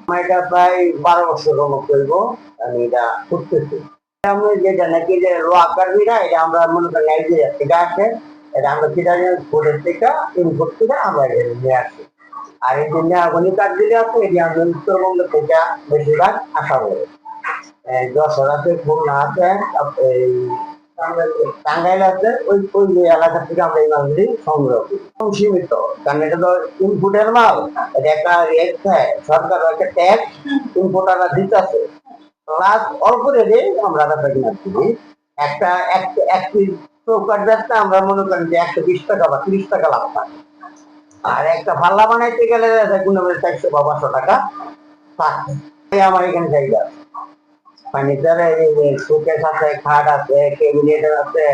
আমার এটা প্রায় বারো বছর হলো করব, আমি এটা করতেছি। আমি যেটা নাকি যে লো আকারবিরা, এটা আমরা মনে করি নাইজেরিয়া থেকে আসে, এটা আমরা চিটারিয়ান ফুডের থেকে ইনপুট করে আমরা নিয়ে আসি। আর এই যে নেওয়াগনি কাঠগুলি আছে, এটি আমরা উত্তরবঙ্গ থেকে বেশিরভাগ আসা হবে যশোর আছে খুলনা আছে এই টাঙ্গাইল আছে, ওই ওই এলাকা থেকে আমরা এই সংগ্রহ করি। সীমিত। কারণ এটা তো ইনপুটের মাল, এটা একটা রেট দেয়। সরকার একটা ট্যাক্স ইনপুটাররা দিতেছে। অল্প রেটে আমরা একটা এক- এক চৌকাট ব্যবসা আমরা মনে করি যে একশো বিশ টাকা বা তিরিশ টাকা লাভ থাকে আর একটা পাল্লা বানাইতে গেলে গুণ চারশো বা পাঁচশো টাকা। আমার এখানে চাহিদা আছে। আছে, খাট আছে আছে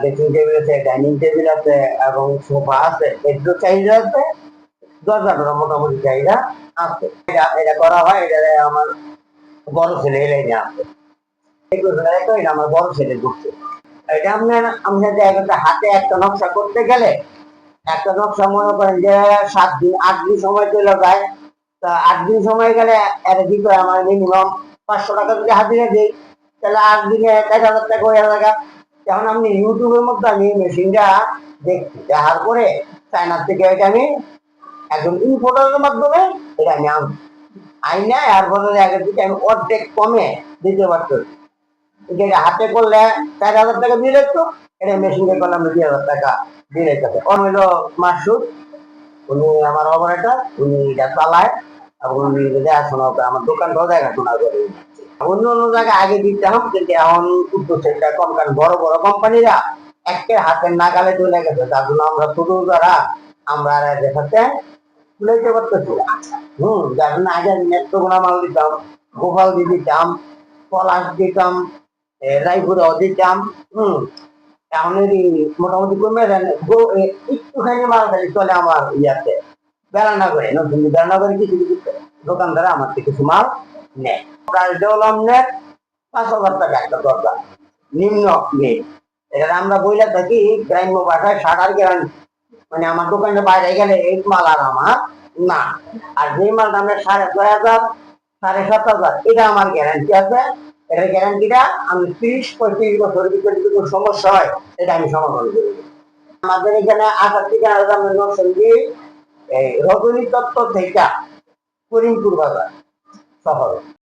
ড্রেসিং টেবিল আছে, ডাইনিং টেবিল আছে, এবং সোফা আছে চাহিদা আছে? মোটামুটি চাহিদা আছে। এটা করা হয়, এটা আমার বড় ছেলে না আছে আমার বড় ছেলে ঢুকছে। এটা আপনার আপনার জায়গাটা হাতে একটা নকশা করতে গেলে, একটা নকশা মনে করেন যে সাত দিন, আট দিন সময় চলে যায়। তা আট দিন সময় গেলে এটা কি করে আমার মিনিমাম পাঁচশো টাকা যদি হাজিরা দিই, তাহলে আট দিনে এক হাজার টাকা হয়ে টাকা এখন আপনি ইউটিউবের মধ্যে আমি মেশিনটা দেখছি, দেখার পরে চায়নার থেকে এটা আমি একজন ইনফোটারের মাধ্যমে এটা আমি আনছি। আইনা এরপরে আগের দিকে আমি অর্ধেক কমে দিতে পারতো যেটা হাতে করলে চার হাজার টাকা দিয়ে দিত, এটা মেশিনে করলে আমি দুই হাজার টাকা দিয়ে দিতে ওর হইল মাসুদ, উনি আমার অপারেটর উনি এটা চালায়। করে আমার করে। অন্য অন্য জায়গায় আগে দিতাম কিন্তু এখন উদ্যোগটা কম, কারণ বড় বড় কোম্পানিরা একে হাতের নাগালে চলে গেছে। তার জন্য আমরা যারা, আমরা না। যার জন্য আগে নেত্রকোনা মাল দিতাম, গোপাল দিতাম, পলাশ দিতাম রায়পুরেও দিতাম, হম। এখন মোটামুটি কমে একটুখানি মাল চলে আমার ইয়াতে বেড়ানা করে নতুন বেড়ানা করে কিছু কিছু। দোকানদারা আমার থেকে কিছু মাল নেয়। প্রাইস ডেভেলপমেন্ট পাঁচ হাজার টাকা একটা দরকার নিম্ন রেট এটা আমরা বইলে থাকি গ্রাম্য ভাষায় ষাটার গ্যারান্টি মানে আমার দোকানে বাইরে গেলে এই মাল আর আমার না। আর যে মালটা আমরা সাড়ে ছয় হাজার, সাড়ে সাত হাজার, এটা আমার গ্যারান্টি আছে। এটার গ্যারান্টিটা আমি ত্রিশ, পঁয়ত্রিশ বছরের ভিতরে যদি সমস্যা হয়, এটা আমি সমাধান করে আমাদের এখানে আসার ঠিকানা নরসিংদী, এই রজনী তত্ত্ব থেকে করিমপুর বাজার শহর